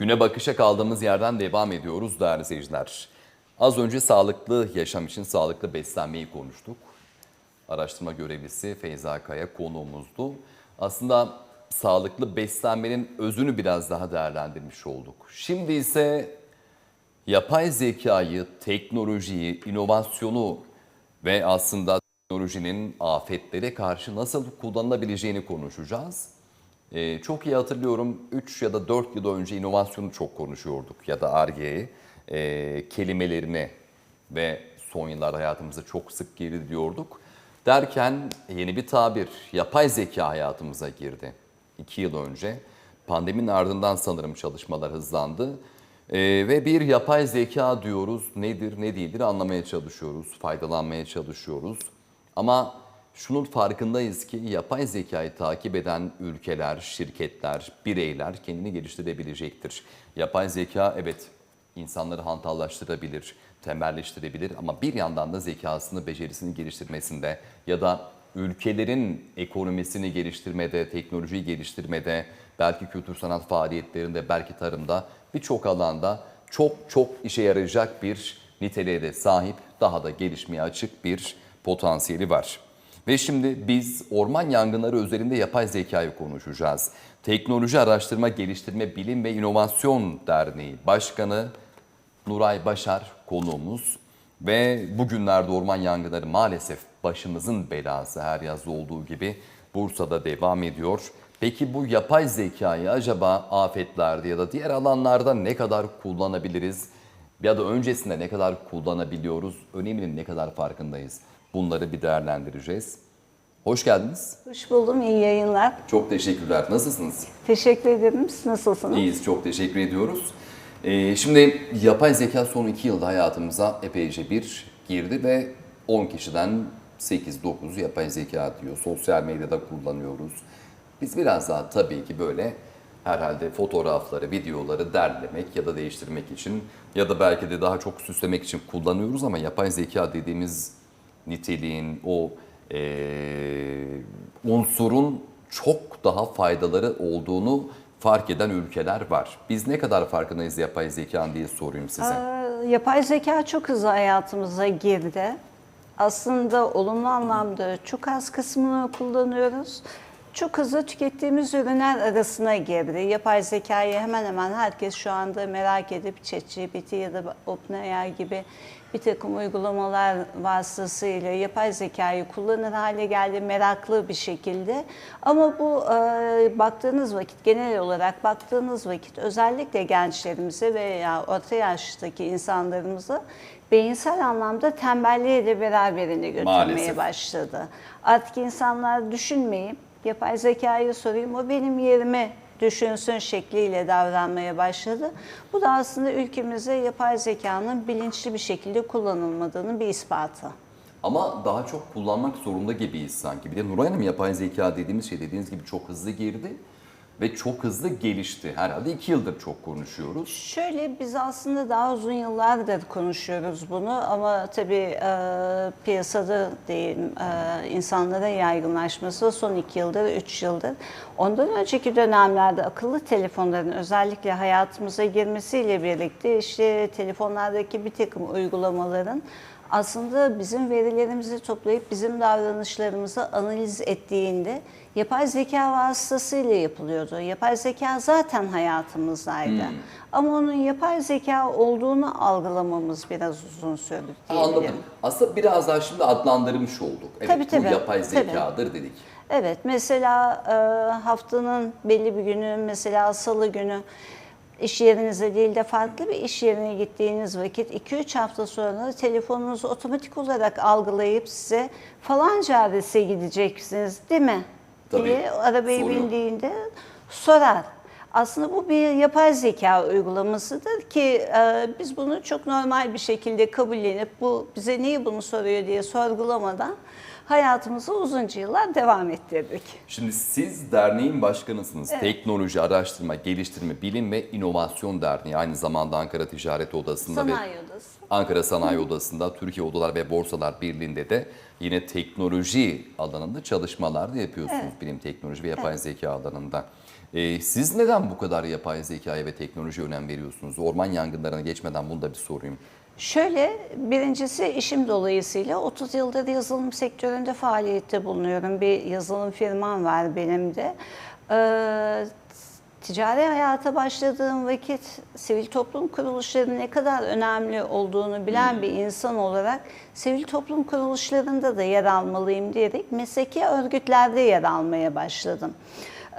Güne bakışa kaldığımız yerden devam ediyoruz değerli seyirciler. Az önce sağlıklı yaşam için sağlıklı beslenmeyi konuştuk. Araştırma görevlisi Feyza Kaya konuğumuzdu. Aslında sağlıklı beslenmenin özünü biraz daha değerlendirmiş olduk. Şimdi ise yapay zekayı, teknolojiyi, inovasyonu ve aslında teknolojinin afetlere karşı nasıl kullanılabileceğini konuşacağız. Ee, çok iyi hatırlıyorum 3 ya da 4 yıl önce inovasyonu çok konuşuyorduk ya da ARGE'yi e, kelimelerini ve son yıllarda hayatımıza çok sık girdi diyorduk. Derken yeni bir tabir yapay zeka hayatımıza girdi. 2 yıl önce pandeminin ardından sanırım çalışmalar hızlandı. Ee, ve bir yapay zeka diyoruz nedir ne değildir anlamaya çalışıyoruz, faydalanmaya çalışıyoruz. Ama şunun farkındayız ki yapay zekayı takip eden ülkeler, şirketler, bireyler kendini geliştirebilecektir. Yapay zeka evet insanları hantallaştırabilir, temelleştirebilir ama bir yandan da zekasını, becerisini geliştirmesinde ya da ülkelerin ekonomisini geliştirmede, teknolojiyi geliştirmede, belki kültür sanat faaliyetlerinde, belki tarımda birçok alanda çok çok işe yarayacak bir niteliğe de sahip, daha da gelişmeye açık bir potansiyeli var. Ve şimdi biz orman yangınları üzerinde yapay zekayı konuşacağız. Teknoloji Araştırma Geliştirme Bilim ve İnovasyon Derneği Başkanı Nuray Başar konuğumuz. Ve bugünlerde orman yangınları maalesef başımızın belası her yaz olduğu gibi Bursa'da devam ediyor. Peki bu yapay zekayı acaba afetlerde ya da diğer alanlarda ne kadar kullanabiliriz? Ya da öncesinde ne kadar kullanabiliyoruz? Öneminin ne kadar farkındayız? Bunları bir değerlendireceğiz. Hoş geldiniz. Hoş buldum, iyi yayınlar. Çok teşekkürler. Nasılsınız? Teşekkür ederim. Siz nasılsınız? İyiyiz, çok teşekkür ediyoruz. Ee, şimdi yapay zeka son iki yılda hayatımıza epeyce bir girdi ve 10 kişiden 8-9 yapay zeka diyor. Sosyal medyada kullanıyoruz. Biz biraz daha tabii ki böyle herhalde fotoğrafları, videoları derlemek ya da değiştirmek için ya da belki de daha çok süslemek için kullanıyoruz ama yapay zeka dediğimiz niteliğin, o eee, unsurun çok daha faydaları olduğunu fark eden ülkeler var. Biz ne kadar farkındayız yapay zekanın diye sorayım size. Ee, yapay zeka çok hızlı hayatımıza girdi. Aslında olumlu anlamda çok az kısmını kullanıyoruz. Çok hızlı tükettiğimiz ürünler arasına girdi. Yapay zekayı hemen hemen herkes şu anda merak edip ChatGPT ya da OpenAI gibi bir takım uygulamalar vasıtasıyla yapay zekayı kullanır hale geldi meraklı bir şekilde. Ama bu e, baktığınız vakit genel olarak baktığınız vakit özellikle gençlerimize veya orta yaştaki insanlarımıza beyinsel anlamda tembelliğe de beraberinde götürmeye Maalesef. başladı. Artık insanlar düşünmeyip yapay zekayı sorayım o benim yerime düşünsün şekliyle davranmaya başladı. Bu da aslında ülkemizde yapay zekanın bilinçli bir şekilde kullanılmadığının bir ispatı. Ama daha çok kullanmak zorunda gibiyiz sanki. Bir de Nuray Hanım yapay zeka dediğimiz şey dediğiniz gibi çok hızlı girdi ve çok hızlı gelişti. Herhalde iki yıldır çok konuşuyoruz. Şöyle biz aslında daha uzun yıllardır konuşuyoruz bunu ama tabii e, piyasada diyelim e, insanlara yaygınlaşması son iki yıldır, üç yıldır. Ondan önceki dönemlerde akıllı telefonların özellikle hayatımıza girmesiyle birlikte işte telefonlardaki bir takım uygulamaların aslında bizim verilerimizi toplayıp bizim davranışlarımızı analiz ettiğinde yapay zeka vasıtasıyla yapılıyordu. Yapay zeka zaten hayatımızdaydı. Ama onun yapay zeka olduğunu algılamamız biraz uzun sürdü diyebilirim. Anladım. Aslında biraz daha şimdi adlandırmış olduk. Evet Tabii, bu tabii. yapay Tabii. zekadır dedik. Evet, mesela e, haftanın belli bir günü, mesela salı günü iş yerinize değil de farklı bir iş yerine gittiğiniz vakit 2-3 hafta sonra telefonunuzu otomatik olarak algılayıp size falanca adrese gideceksiniz değil mi? Tabii, diye arabayı soruyor. bindiğinde sorar. Aslında bu bir yapay zeka uygulamasıdır ki e, biz bunu çok normal bir şekilde kabullenip bu bize niye bunu soruyor diye sorgulamadan hayatımızı uzunca yıllar devam ettirdik. Şimdi siz derneğin başkanısınız. Teknoloji, Araştırma, Geliştirme, Bilim ve İnovasyon Derneği. Aynı zamanda Ankara Ticaret Odası'nda ve Sanayi Odası. Ankara Sanayi Odası'nda, Türkiye Odalar ve Borsalar Birliği'nde de yine teknoloji alanında çalışmalar da yapıyorsunuz. Bilim, teknoloji ve yapay zeka alanında. Ee, siz neden bu kadar yapay zekaya ve teknolojiye önem veriyorsunuz? Orman yangınlarına geçmeden bunu da bir sorayım. Şöyle, birincisi işim dolayısıyla 30 yıldır yazılım sektöründe faaliyette bulunuyorum. Bir yazılım firmam var benim de. Ee, ticari hayata başladığım vakit sivil toplum kuruluşlarının ne kadar önemli olduğunu bilen bir insan olarak sivil toplum kuruluşlarında da yer almalıyım diyerek mesleki örgütlerde yer almaya başladım.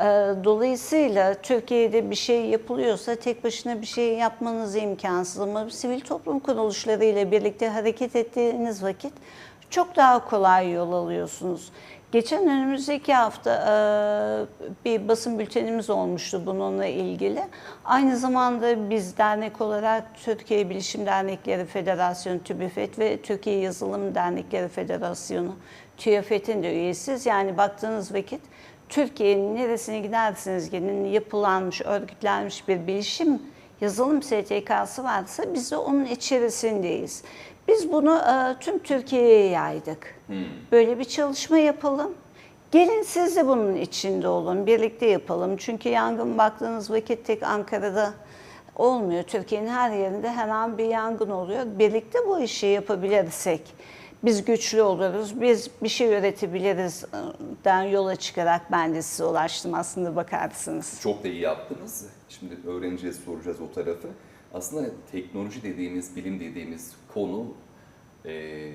Ee, Dolayısıyla Türkiye'de bir şey yapılıyorsa tek başına bir şey yapmanız imkansız ama sivil toplum kuruluşlarıyla birlikte hareket ettiğiniz vakit çok daha kolay yol alıyorsunuz. Geçen önümüzdeki hafta e, bir basın bültenimiz olmuştu bununla ilgili. Aynı zamanda biz dernek olarak Türkiye Bilişim Dernekleri Federasyonu TÜBİFET ve Türkiye Yazılım Dernekleri Federasyonu TÜYAFET'in de üyesiyiz. Yani baktığınız vakit Türkiye'nin neresine giderseniz gidin yapılanmış, örgütlenmiş bir bilişim yazılım STK'sı varsa biz de onun içerisindeyiz. Biz bunu e, tüm Türkiye'ye yaydık. Böyle bir çalışma yapalım. Gelin siz de bunun içinde olun, birlikte yapalım. Çünkü yangın baktığınız vakit tek Ankara'da olmuyor. Türkiye'nin her yerinde her an bir yangın oluyor. Birlikte bu işi yapabilirsek biz güçlü oluruz, biz bir şey üretebiliriz den yola çıkarak ben de size ulaştım aslında bakarsınız. Çok da iyi yaptınız. Şimdi öğreneceğiz, soracağız o tarafı. Aslında teknoloji dediğimiz, bilim dediğimiz konu e,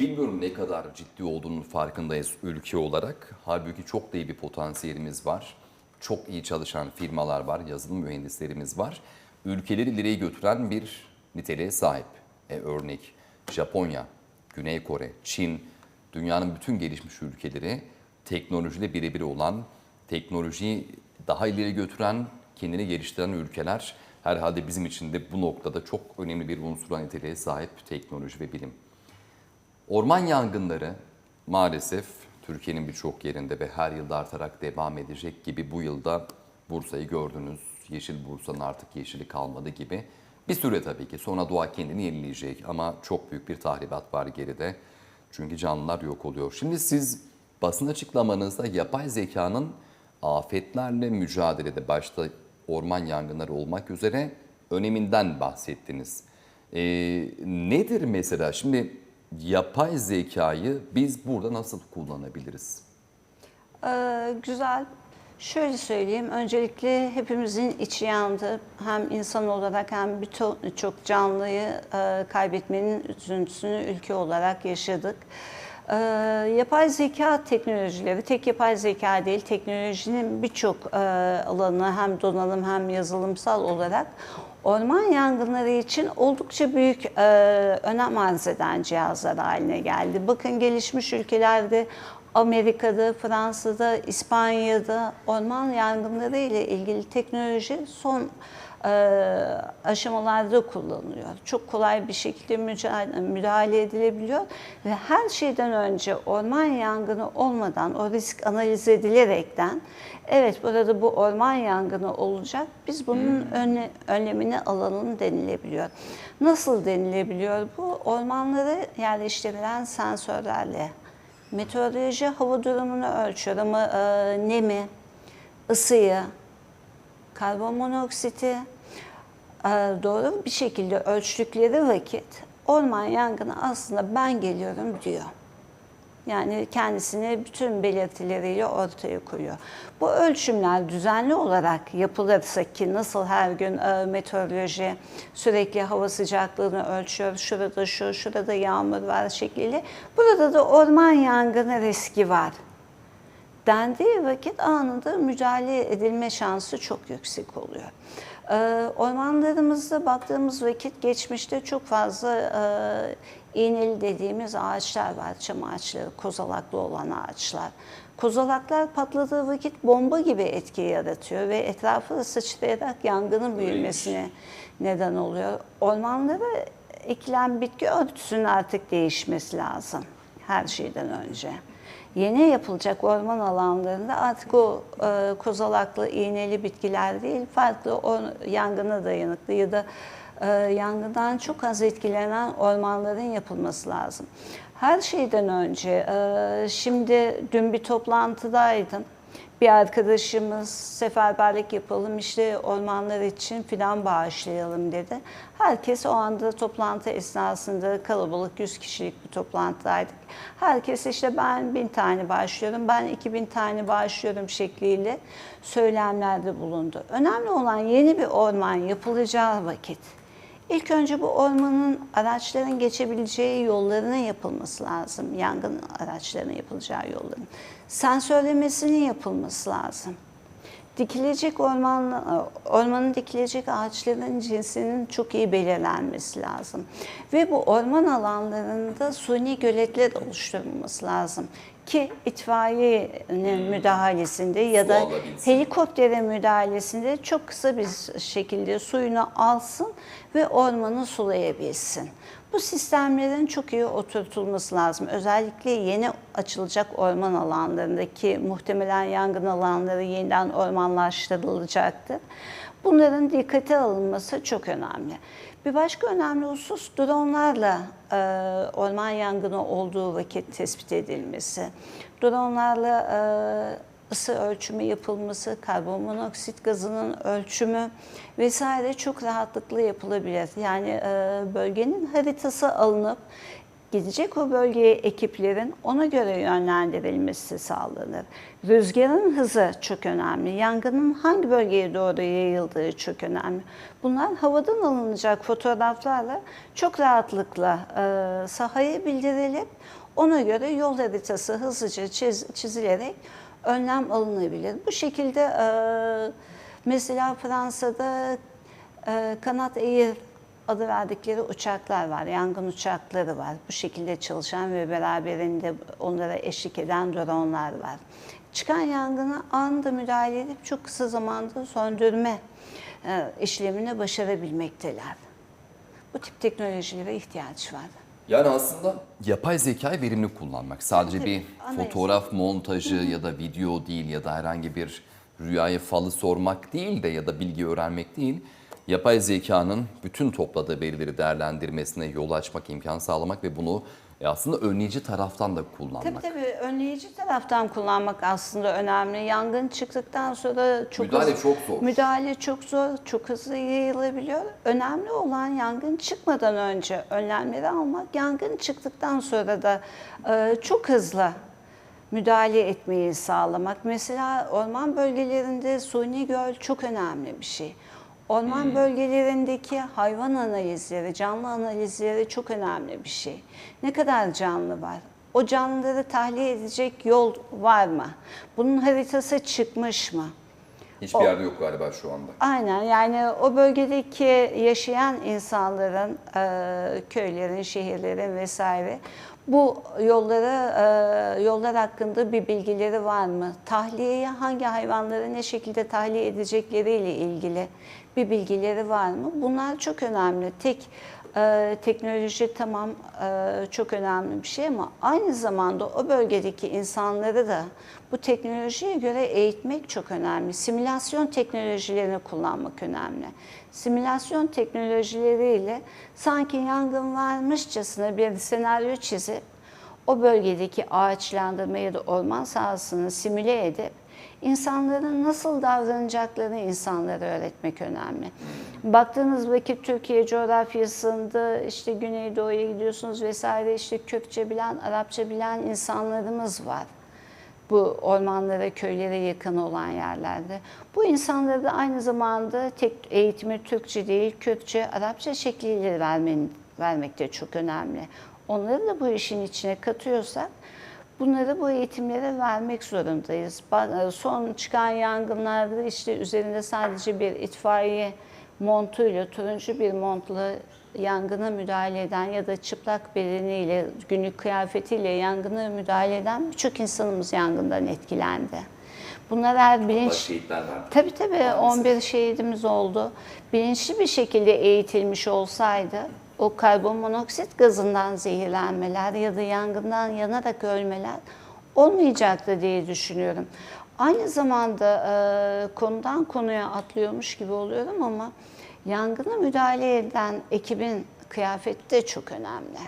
bilmiyorum ne kadar ciddi olduğunun farkındayız ülke olarak. Halbuki çok da iyi bir potansiyelimiz var. Çok iyi çalışan firmalar var, yazılım mühendislerimiz var. Ülkeleri ileriye götüren bir niteliğe sahip. E, örnek Japonya, Güney Kore, Çin, dünyanın bütün gelişmiş ülkeleri teknolojiyle birebir olan, teknolojiyi daha ileri götüren, kendini geliştiren ülkeler herhalde bizim için de bu noktada çok önemli bir unsura niteliğe sahip teknoloji ve bilim. Orman yangınları maalesef Türkiye'nin birçok yerinde ve her yılda artarak devam edecek gibi bu yılda Bursa'yı gördünüz. Yeşil Bursa'nın artık yeşili kalmadı gibi. Bir süre tabii ki sonra doğa kendini yenileyecek ama çok büyük bir tahribat var geride. Çünkü canlılar yok oluyor. Şimdi siz basın açıklamanızda yapay zekanın afetlerle mücadelede başta orman yangınları olmak üzere öneminden bahsettiniz. Ee, nedir mesela şimdi yapay zekayı biz burada nasıl kullanabiliriz? Ee, güzel. Şöyle söyleyeyim, öncelikle hepimizin içi yandı. Hem insan olarak hem birçok canlıyı e, kaybetmenin üzüntüsünü ülke olarak yaşadık. Ee, yapay zeka teknolojileri, tek yapay zeka değil, teknolojinin birçok e, alanı hem donanım hem yazılımsal olarak orman yangınları için oldukça büyük e, önem arz eden cihazlar haline geldi. Bakın gelişmiş ülkelerde Amerika'da, Fransa'da, İspanya'da orman yangınları ile ilgili teknoloji son e, aşamalarda kullanılıyor. Çok kolay bir şekilde mücadele, müdahale edilebiliyor ve her şeyden önce orman yangını olmadan o risk analiz edilerekten evet burada bu orman yangını olacak biz bunun önle, önlemini alalım denilebiliyor. Nasıl denilebiliyor bu? Ormanlara yerleştirilen sensörlerle meteoroloji hava durumunu ölçüyor ama e, nemi, ısıyı, karbon monoksiti e, doğru bir şekilde ölçtükleri vakit orman yangını aslında ben geliyorum diyor. Yani kendisini bütün belirtileriyle ortaya koyuyor. Bu ölçümler düzenli olarak yapılırsa ki nasıl her gün e, meteoroloji sürekli hava sıcaklığını ölçüyor, şurada şu, şurada yağmur var şekliyle. Burada da orman yangını riski var dendiği vakit anında müdahale edilme şansı çok yüksek oluyor. Ee, ormanlarımızda baktığımız vakit geçmişte çok fazla e, iğneli dediğimiz ağaçlar var. Çam ağaçları, kozalaklı olan ağaçlar. Kozalaklar patladığı vakit bomba gibi etki yaratıyor ve etrafı sıçrayarak yangının büyümesine neden oluyor. Ormanlara ekilen bitki örtüsünün artık değişmesi lazım her şeyden önce yeni yapılacak orman alanlarında artık o e, kozalaklı, iğneli bitkiler değil, farklı o, yangına dayanıklı ya da e, yangından çok az etkilenen ormanların yapılması lazım. Her şeyden önce, e, şimdi dün bir toplantıdaydım. bir arkadaşımız seferberlik yapalım işte ormanlar için filan bağışlayalım dedi. Herkes o anda toplantı esnasında kalabalık 100 kişilik bir toplantıdaydık. Herkes işte ben bin tane bağışlıyorum, ben 2000 tane bağışlıyorum şekliyle söylemlerde bulundu. Önemli olan yeni bir orman yapılacağı vakit İlk önce bu ormanın araçların geçebileceği yollarının yapılması lazım. Yangın araçlarının yapılacağı yolların. Sensörlemesinin yapılması lazım. Dikilecek orman, ormanın dikilecek ağaçların cinsinin çok iyi belirlenmesi lazım. Ve bu orman alanlarında suni göletler oluşturulması lazım. Ki itfaiyenin müdahalesinde ya da helikopterin müdahalesinde çok kısa bir şekilde suyunu alsın ve ormanı sulayabilsin. Bu sistemlerin çok iyi oturtulması lazım. Özellikle yeni açılacak orman alanlarındaki muhtemelen yangın alanları yeniden ormanlaştırılacaktır. Bunların dikkate alınması çok önemli. Bir başka önemli husus dronlarla e, orman yangını olduğu vakit tespit edilmesi. Dronlarla e, ısı ölçümü yapılması, karbonmonoksit gazının ölçümü vesaire çok rahatlıkla yapılabilir. Yani e, bölgenin haritası alınıp gidecek o bölgeye ekiplerin ona göre yönlendirilmesi sağlanır. Rüzgarın hızı çok önemli. Yangının hangi bölgeye doğru yayıldığı çok önemli. Bunlar havadan alınacak fotoğraflarla çok rahatlıkla e, sahaya bildirilip ona göre yol haritası hızlıca çiz- çizilerek önlem alınabilir. Bu şekilde e, mesela Fransa'da e, kanat eğir adı verdikleri uçaklar var, yangın uçakları var. Bu şekilde çalışan ve beraberinde onlara eşlik eden dronlar var. Çıkan yangına anında müdahale edip çok kısa zamanda söndürme e, işlemini başarabilmekteler. Bu tip teknolojilere ihtiyaç var. Yani aslında yapay zekayı verimli kullanmak. Sadece Tabii, bir analiz. fotoğraf montajı ya da video değil ya da herhangi bir rüyayı falı sormak değil de ya da bilgi öğrenmek değil. Yapay zekanın bütün topladığı verileri değerlendirmesine yol açmak, imkan sağlamak ve bunu e, aslında önleyici taraftan da kullanmak. Tabii tabii önleyici taraftan kullanmak aslında önemli. Yangın çıktıktan sonra çok Müdahale hızlı- çok zor. Müdahale çok zor, çok hızlı yayılabiliyor. Önemli olan yangın çıkmadan önce önlemleri almak, yangın çıktıktan sonra da e, çok hızlı müdahale etmeyi sağlamak. Mesela orman bölgelerinde suni göl çok önemli bir şey. Orman bölgelerindeki hayvan analizleri, canlı analizleri çok önemli bir şey. Ne kadar canlı var? O canlıları tahliye edecek yol var mı? Bunun haritası çıkmış mı? Hiçbir yerde yok galiba şu anda. Aynen yani o bölgedeki yaşayan insanların, e, köylerin, şehirlerin vesaire bu yollara, e, yollar hakkında bir bilgileri var mı? Tahliyeye hangi hayvanları ne şekilde tahliye edecekleriyle ilgili bir bilgileri var mı? Bunlar çok önemli. Tek e, teknoloji tamam e, çok önemli bir şey ama aynı zamanda o bölgedeki insanları da bu teknolojiye göre eğitmek çok önemli. Simülasyon teknolojilerini kullanmak önemli. Simülasyon teknolojileriyle sanki yangın varmışçasına bir senaryo çizip o bölgedeki ağaçlandırma ya da orman sahasını simüle edip insanların nasıl davranacaklarını insanlara öğretmek önemli. Baktığınız vakit Türkiye coğrafyasında işte Güneydoğu'ya gidiyorsunuz vesaire işte Kürtçe bilen, Arapça bilen insanlarımız var bu ormanlara, köylere yakın olan yerlerde. Bu insanlara da aynı zamanda tek eğitimi Türkçe değil, Kürtçe, Arapça şekliyle vermen, vermek de çok önemli. Onları da bu işin içine katıyorsak bunları bu eğitimlere vermek zorundayız. Ba- Son çıkan yangınlarda işte üzerinde sadece bir itfaiye montuyla, turuncu bir montla yangına müdahale eden ya da çıplak bedeniyle, günlük kıyafetiyle yangına müdahale eden birçok insanımız yangından etkilendi. Bunlar eğer bilinç... Tabii tabii 11 şehidimiz oldu. Bilinçli bir şekilde eğitilmiş olsaydı o karbonmonoksit gazından zehirlenmeler ya da yangından yanarak ölmeler olmayacaktı diye düşünüyorum. Aynı zamanda e, konudan konuya atlıyormuş gibi oluyorum ama yangına müdahale eden ekibin kıyafeti de çok önemli.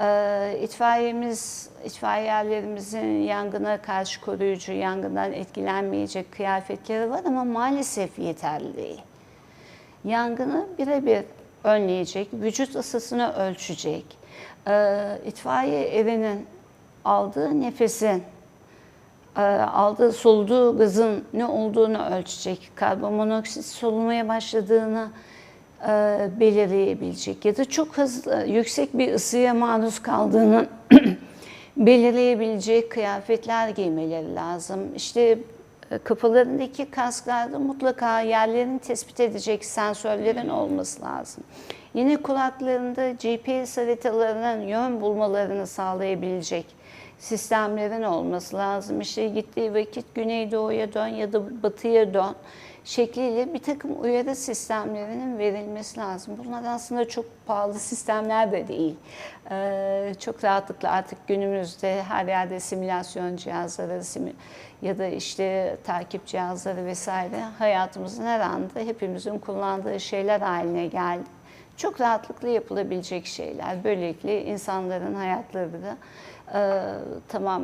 Ee, itfaiyemiz, itfaiyelerimizin yangına karşı koruyucu, yangından etkilenmeyecek kıyafetleri var ama maalesef yeterli değil. Yangını birebir önleyecek, vücut ısısını ölçecek, ee, itfaiye evinin aldığı nefesin, e, aldığı soluduğu gazın ne olduğunu ölçecek, karbonmonoksit solumaya başladığını e, belirleyebilecek ya da çok hızlı yüksek bir ısıya maruz kaldığını belirleyebilecek kıyafetler giymeleri lazım. İşte e, kafalarındaki kasklarda mutlaka yerlerini tespit edecek sensörlerin olması lazım. Yine kulaklarında GPS haritalarının yön bulmalarını sağlayabilecek sistemlerin olması lazım. İşte gittiği vakit güneydoğuya dön ya da batıya dön şekliyle bir takım uyarı sistemlerinin verilmesi lazım. Bunlar aslında çok pahalı sistemler de değil. Ee, çok rahatlıkla artık günümüzde her yerde simülasyon cihazları ya da işte takip cihazları vesaire hayatımızın her anda hepimizin kullandığı şeyler haline geldi. Çok rahatlıkla yapılabilecek şeyler. Böylelikle insanların hayatları da e, tamam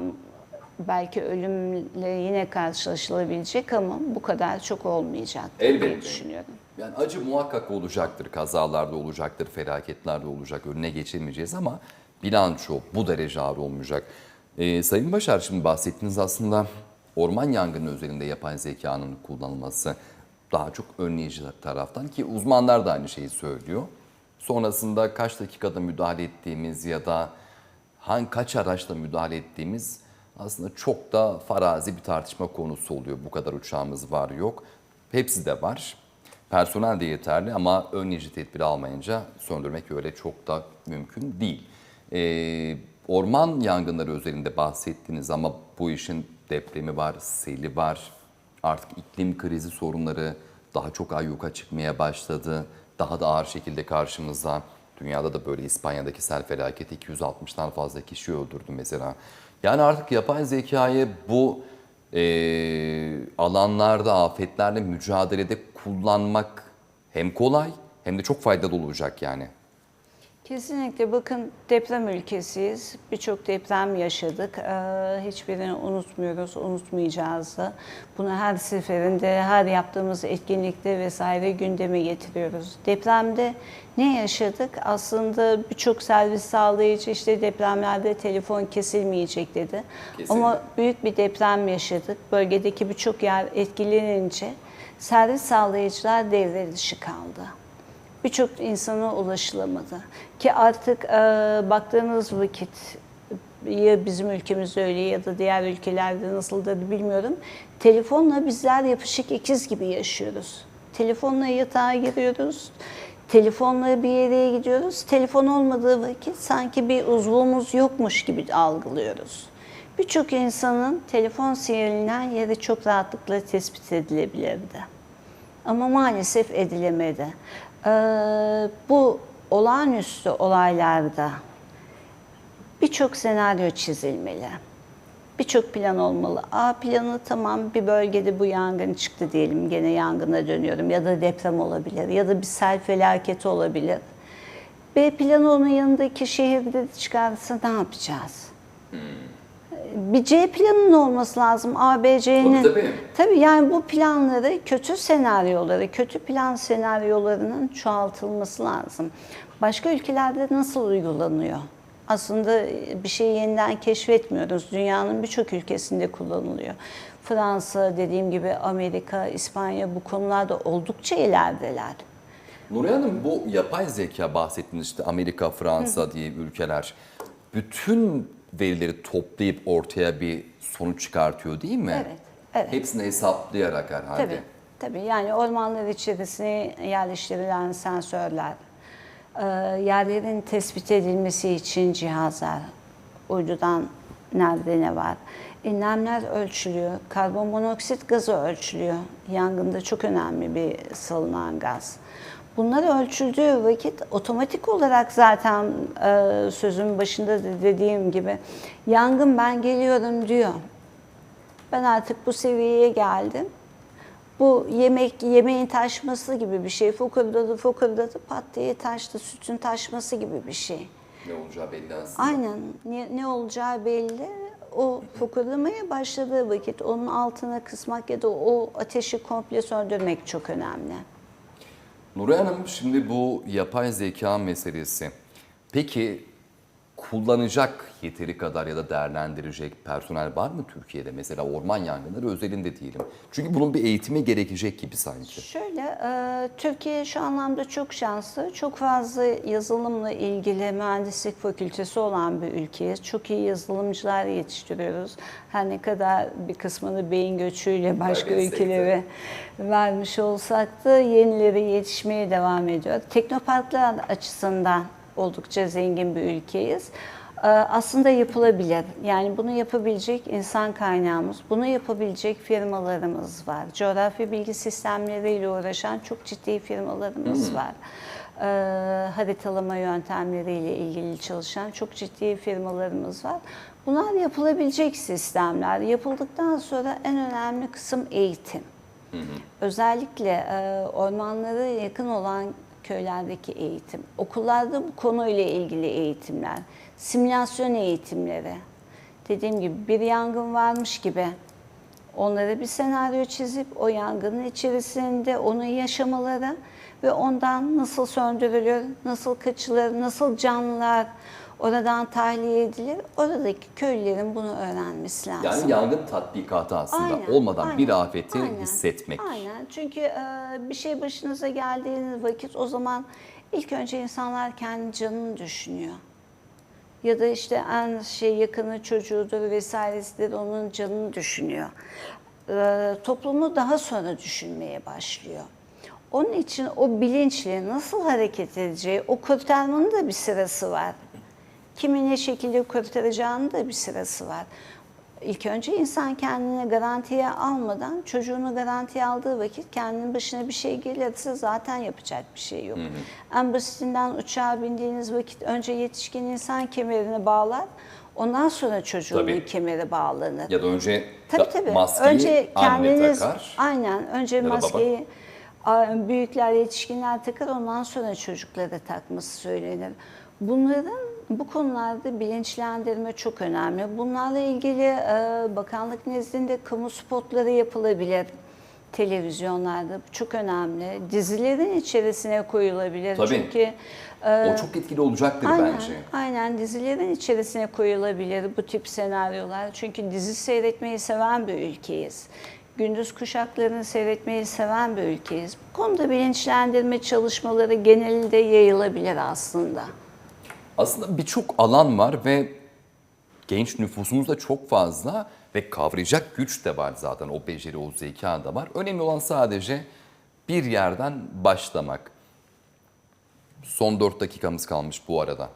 belki ölümle yine karşılaşılabilecek ama bu kadar çok olmayacak diye Elbette. düşünüyorum. Yani acı muhakkak olacaktır, kazalarda olacaktır, felaketlerde olacak, önüne geçemeyeceğiz ama bilanço bu derece ağır olmayacak. Ee, Sayın Başar şimdi bahsettiğiniz aslında orman yangını özelinde yapay zekanın kullanılması daha çok önleyici taraftan ki uzmanlar da aynı şeyi söylüyor. Sonrasında kaç dakikada müdahale ettiğimiz ya da hangi kaç araçla müdahale ettiğimiz aslında çok da farazi bir tartışma konusu oluyor. Bu kadar uçağımız var yok. Hepsi de var. Personel de yeterli ama önleyici tedbir almayınca söndürmek öyle çok da mümkün değil. Ee, orman yangınları özelinde bahsettiniz ama bu işin depremi var, seli var. Artık iklim krizi sorunları daha çok ayyuka çıkmaya başladı. Daha da ağır şekilde karşımıza. Dünyada da böyle İspanya'daki sel felaketi 260'tan fazla kişi öldürdü mesela. Yani artık yapay zekayı bu e, alanlarda afetlerle mücadelede kullanmak hem kolay hem de çok faydalı olacak yani. Kesinlikle bakın deprem ülkesiyiz. Birçok deprem yaşadık. Ee, hiçbirini unutmuyoruz, unutmayacağız da. Bunu her seferinde, her yaptığımız etkinlikte vesaire gündeme getiriyoruz. Depremde ne yaşadık? Aslında birçok servis sağlayıcı işte depremlerde telefon kesilmeyecek dedi. Kesildi. Ama büyük bir deprem yaşadık. Bölgedeki birçok yer etkilenince servis sağlayıcılar devre dışı kaldı birçok insana ulaşılamadı. Ki artık e, baktığınız vakit ya bizim ülkemizde öyle ya da diğer ülkelerde nasıldır bilmiyorum. Telefonla bizler yapışık ikiz gibi yaşıyoruz. Telefonla yatağa giriyoruz. Telefonla bir yere gidiyoruz. Telefon olmadığı vakit sanki bir uzvumuz yokmuş gibi algılıyoruz. Birçok insanın telefon sinyalinden yeri çok rahatlıkla tespit edilebilirdi. Ama maalesef edilemedi. Ee, bu olağanüstü olaylarda birçok senaryo çizilmeli. Birçok plan olmalı. A planı tamam bir bölgede bu yangın çıktı diyelim. Gene yangına dönüyorum. Ya da deprem olabilir. Ya da bir sel felaketi olabilir. B planı onun yanındaki şehirde çıkarsa ne yapacağız? Bir C planının olması lazım. A, B, C'nin. Tabii, tabii. Tabii yani bu planları, kötü senaryoları, kötü plan senaryolarının çoğaltılması lazım. Başka ülkelerde nasıl uygulanıyor? Aslında bir şeyi yeniden keşfetmiyoruz. Dünyanın birçok ülkesinde kullanılıyor. Fransa, dediğim gibi Amerika, İspanya bu konularda oldukça ilerideler. Nuriye Hanım bu yapay zeka bahsettiğiniz işte Amerika, Fransa diye ülkeler bütün verileri toplayıp ortaya bir sonuç çıkartıyor değil mi? Evet, evet. Hepsini hesaplayarak herhalde. Tabii, tabii. Yani ormanlar içerisine yerleştirilen sensörler, e, yerlerin tespit edilmesi için cihazlar, uydudan nerede ne var, e, nemler ölçülüyor, karbonmonoksit gazı ölçülüyor. Yangında çok önemli bir salınan gaz. Bunlar ölçüldüğü vakit otomatik olarak zaten e, sözün başında da dediğim gibi yangın ben geliyorum diyor. Ben artık bu seviyeye geldim. Bu yemek yemeğin taşması gibi bir şey. Fokurdadı fokurdadı pat diye taştı. Sütün taşması gibi bir şey. Ne olacağı belli aslında. Aynen ne, ne olacağı belli. O fokurlamaya başladığı vakit onun altına kısmak ya da o ateşi komple söndürmek çok önemli. Nuray Hanım şimdi bu yapay zeka meselesi. Peki kullanacak yeteri kadar ya da değerlendirecek personel var mı Türkiye'de? Mesela orman yangınları özelinde diyelim. Çünkü bunun bir eğitimi gerekecek gibi sanki. Şöyle, e, Türkiye şu anlamda çok şanslı. Çok fazla yazılımla ilgili mühendislik fakültesi olan bir ülkeyiz. Çok iyi yazılımcılar yetiştiriyoruz. Her ne kadar bir kısmını beyin göçüyle başka de. ülkelere vermiş olsak da yenileri yetişmeye devam ediyor. Teknoparklar açısından oldukça zengin bir ülkeyiz. Ee, Aslında yapılabilir. Yani bunu yapabilecek insan kaynağımız, bunu yapabilecek firmalarımız var. Coğrafya bilgi sistemleriyle uğraşan çok ciddi firmalarımız var. Ee, haritalama yöntemleriyle ilgili çalışan çok ciddi firmalarımız var. Bunlar yapılabilecek sistemler. Yapıldıktan sonra en önemli kısım eğitim. Özellikle e, ormanlara yakın olan köylerdeki eğitim, okullarda bu konuyla ilgili eğitimler, simülasyon eğitimleri. Dediğim gibi bir yangın varmış gibi onlara bir senaryo çizip o yangının içerisinde onu yaşamaları ve ondan nasıl söndürülür, nasıl kaçılır, nasıl canlılar oradan tahliye edilir, oradaki köylülerin bunu öğrenmesi lazım. Yani yangın tatbikatı aslında. Aynen, Olmadan bir aynen, afeti aynen, hissetmek. Aynen. Çünkü e, bir şey başınıza geldiğiniz vakit o zaman ilk önce insanlar kendi canını düşünüyor. Ya da işte en şey yakını çocuğudur vesairesidir onun canını düşünüyor. E, toplumu daha sonra düşünmeye başlıyor. Onun için o bilinçle nasıl hareket edeceği, o kurtarmanın da bir sırası var. Kimi ne şekilde kurtaracağının da bir sırası var. İlk önce insan kendini garantiye almadan çocuğunu garantiye aldığı vakit kendinin başına bir şey gelirse zaten yapacak bir şey yok. En basitinden uçağa bindiğiniz vakit önce yetişkin insan kemerini bağlar. Ondan sonra çocuğun Tabii. kemeri bağlanır. Ya da önce Tabii tabii. maskeyi önce kendiniz takar. aynen önce baba. maskeyi büyükler yetişkinler takar ondan sonra çocuklara takması söylenir. Bunların bu konularda bilinçlendirme çok önemli. Bunlarla ilgili e, bakanlık nezdinde kamu spotları yapılabilir televizyonlarda. Bu çok önemli. Dizilerin içerisine koyulabilir. Tabii. Çünkü e, O çok etkili olacaktır Aynen, bence. aynen dizilerin içerisine koyulabilir bu tip senaryolar. Çünkü dizi seyretmeyi seven bir ülkeyiz. Gündüz kuşaklarını seyretmeyi seven bir ülkeyiz. Bu konuda bilinçlendirme çalışmaları genelinde yayılabilir aslında. Aslında birçok alan var ve genç nüfusumuz da çok fazla ve kavrayacak güç de var zaten. O beceri, o zeka da var. Önemli olan sadece bir yerden başlamak. Son 4 dakikamız kalmış bu arada.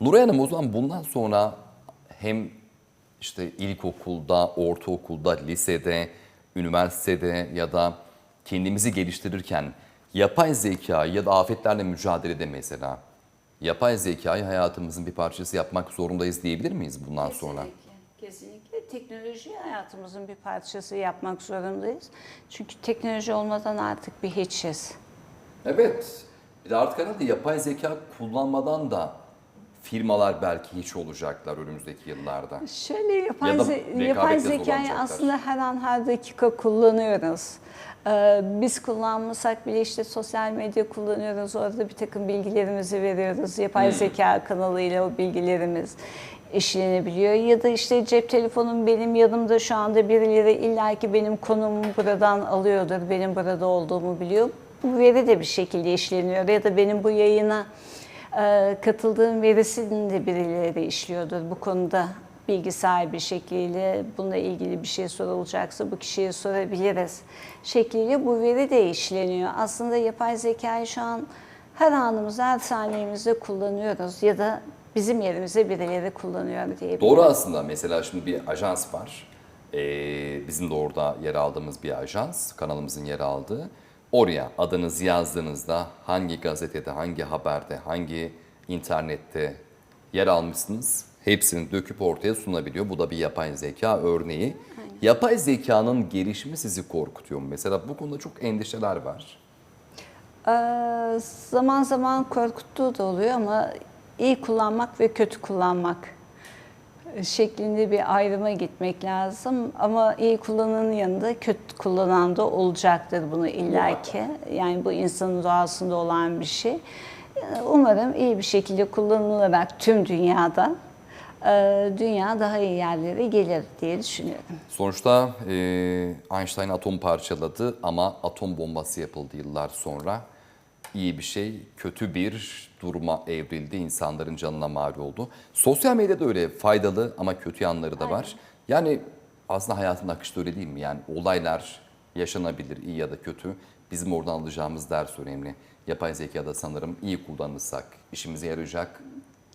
Nuray Hanım o zaman bundan sonra hem işte ilkokulda, ortaokulda, lisede, üniversitede ya da kendimizi geliştirirken yapay zeka ya da afetlerle mücadelede mesela yapay zekayı hayatımızın bir parçası yapmak zorundayız diyebilir miyiz bundan sonra? Kesinlikle. Teknolojiyi hayatımızın bir parçası yapmak zorundayız. Çünkü teknoloji olmadan artık bir hiçiz. Evet. Bir de artık herhalde yapay zeka kullanmadan da firmalar belki hiç olacaklar önümüzdeki yıllarda. Şöyle yapay, Ya ze- yapay zekayı aslında her an her dakika kullanıyoruz. Ee, biz kullanmasak bile işte sosyal medya kullanıyoruz. Orada bir takım bilgilerimizi veriyoruz. Yapay Hmm. zeka kanalıyla o bilgilerimiz işlenebiliyor. Ya da işte cep telefonum benim yanımda şu anda birileri illaki benim konumumu buradan alıyordur. Benim burada olduğumu biliyor. Bu veri de bir şekilde işleniyor. Ya da benim bu yayına ee, katıldığım verisini de birileri işliyordur bu konuda bilgi sahibi şekliyle bununla ilgili bir şey sorulacaksa bu kişiye sorabiliriz şekliyle bu veri de işleniyor. Aslında yapay zekayı şu an her anımızda, her saniyemizde kullanıyoruz ya da bizim yerimize birileri kullanıyor diyebilirim. Doğru aslında. Mesela şimdi bir ajans var. Ee, bizim de orada yer aldığımız bir ajans. Kanalımızın yer aldığı. Oraya adınızı yazdığınızda hangi gazetede, hangi haberde, hangi internette yer almışsınız hepsini döküp ortaya sunabiliyor. Bu da bir yapay zeka örneği. Yapay zekanın gelişimi sizi korkutuyor mu? Mesela bu konuda çok endişeler var. Ee, zaman zaman korkuttuğu da oluyor ama iyi kullanmak ve kötü kullanmak şeklinde bir ayrıma gitmek lazım. Ama iyi kullananın yanında kötü kullanan da olacaktır bunu illaki. Yani bu insanın doğasında olan bir şey. Umarım iyi bir şekilde kullanılarak tüm dünyada dünya daha iyi yerlere gelir diye düşünüyorum. Sonuçta e, Einstein atom parçaladı ama atom bombası yapıldı yıllar sonra. İyi bir şey, kötü bir duruma evrildi, insanların canına mal oldu. Sosyal medyada öyle faydalı ama kötü yanları da var. Yani aslında hayatın akışı öyle değil mi? Yani olaylar yaşanabilir, iyi ya da kötü. Bizim oradan alacağımız ders önemli. Yapay zekada sanırım iyi kullanırsak işimize yarayacak,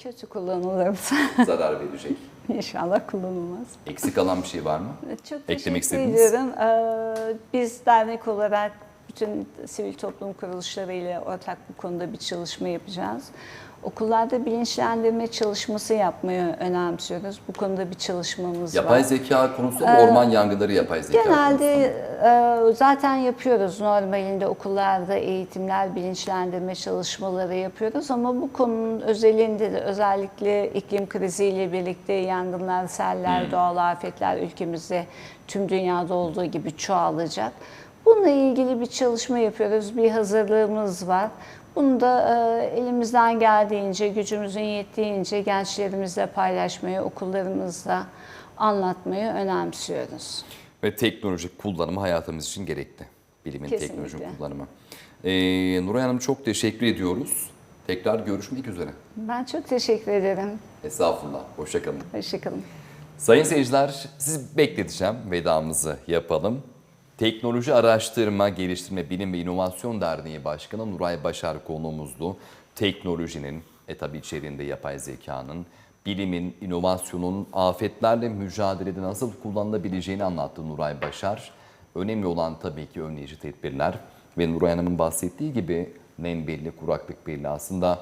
Kötü kullanılırsa zarar verecek. inşallah kullanılmaz. Eksik kalan bir şey var mı? Çok Eklemek teşekkür ediyorum. Ee, Biz dernek olarak bütün sivil toplum kuruluşlarıyla ortak bu konuda bir çalışma yapacağız. Okullarda bilinçlendirme çalışması yapmayı önemsiyoruz. Bu konuda bir çalışmamız Yapay var. zeka konusu mu? orman yangınları yapay zeka? Genelde e, zaten yapıyoruz normalinde okullarda eğitimler, bilinçlendirme çalışmaları yapıyoruz ama bu konunun özelinde de özellikle iklim kriziyle birlikte yangınlar, seller, doğal afetler ülkemizde tüm dünyada olduğu gibi çoğalacak. Bununla ilgili bir çalışma yapıyoruz, bir hazırlığımız var. Bunu da e, elimizden geldiğince, gücümüzün yettiğince gençlerimizle paylaşmayı, okullarımızda anlatmayı önemsiyoruz. Ve teknolojik kullanımı hayatımız için gerekli. Bilimin Kesinlikle. teknolojik kullanımı. Ee, Nuray Hanım çok teşekkür ediyoruz. Tekrar görüşmek üzere. Ben çok teşekkür ederim. Estağfurullah. Hoşçakalın. Hoşçakalın. Sayın seyirciler, sizi bekleteceğim. Vedamızı yapalım. Teknoloji Araştırma, Geliştirme, Bilim ve İnovasyon Derneği Başkanı Nuray Başar konuğumuzdu. Teknolojinin, e tabi içeriğinde yapay zekanın, bilimin, inovasyonun afetlerle mücadelede nasıl kullanılabileceğini anlattı Nuray Başar. Önemli olan tabii ki önleyici tedbirler ve Nuray Hanım'ın bahsettiği gibi nem belli, kuraklık belli aslında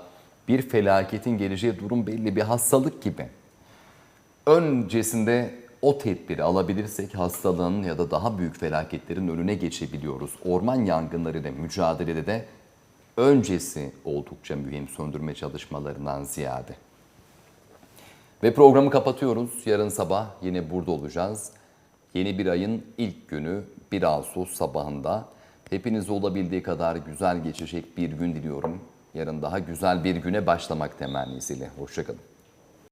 bir felaketin geleceği durum belli bir hastalık gibi öncesinde o tedbiri alabilirsek hastalığın ya da daha büyük felaketlerin önüne geçebiliyoruz. Orman yangınlarıyla mücadelede de öncesi oldukça mühim söndürme çalışmalarından ziyade. Ve programı kapatıyoruz. Yarın sabah yine burada olacağız. Yeni bir ayın ilk günü 1 Ağustos sabahında. Hepiniz olabildiği kadar güzel geçecek bir gün diliyorum. Yarın daha güzel bir güne başlamak temennisiyle. Hoşçakalın.